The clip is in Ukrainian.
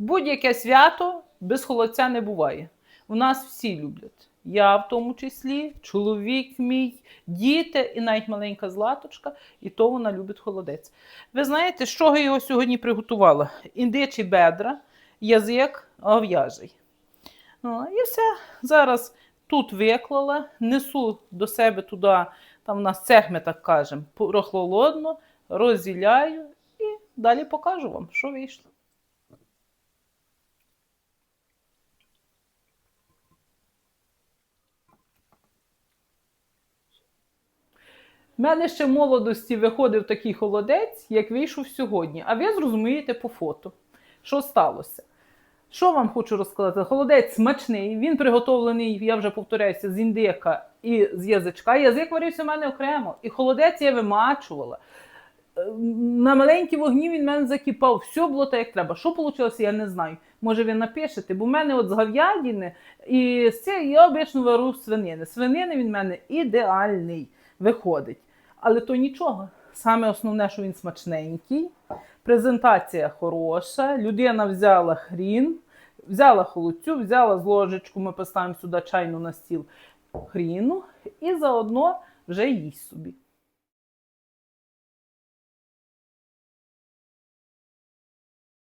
Будь-яке свято без холодця не буває. У нас всі люблять. Я в тому числі, чоловік мій, діти і навіть маленька златочка, і то вона любить холодець. Ви знаєте, з чого я його сьогодні приготувала? Індичі бедра, язик гов'яжий. Ну, і все. Зараз тут виклала, несу до себе туди, там у нас цех, ми так кажемо, прохолодно, розділяю і далі покажу вам, що вийшло. У мене ще в молодості виходив такий холодець, як вийшов сьогодні. А ви зрозумієте по фото, що сталося. Що вам хочу розказати? Холодець смачний, він приготовлений, я вже повторяюся, з індика і з язичка. Язик варився в мене окремо. І холодець я вимачувала. Е, На маленькій вогні він в мене закипав. Все було так, як треба. Що вийшло, я не знаю. Може, ви напишете, бо в мене от з говядини і з це я обично вару свинини. Свинини він в мене ідеальний виходить. Але то нічого. Саме основне, що він смачненький, презентація хороша, людина взяла хрін, взяла холодцю, взяла з ложечку, ми поставимо сюди чайну на стіл хріну і заодно вже їсть собі.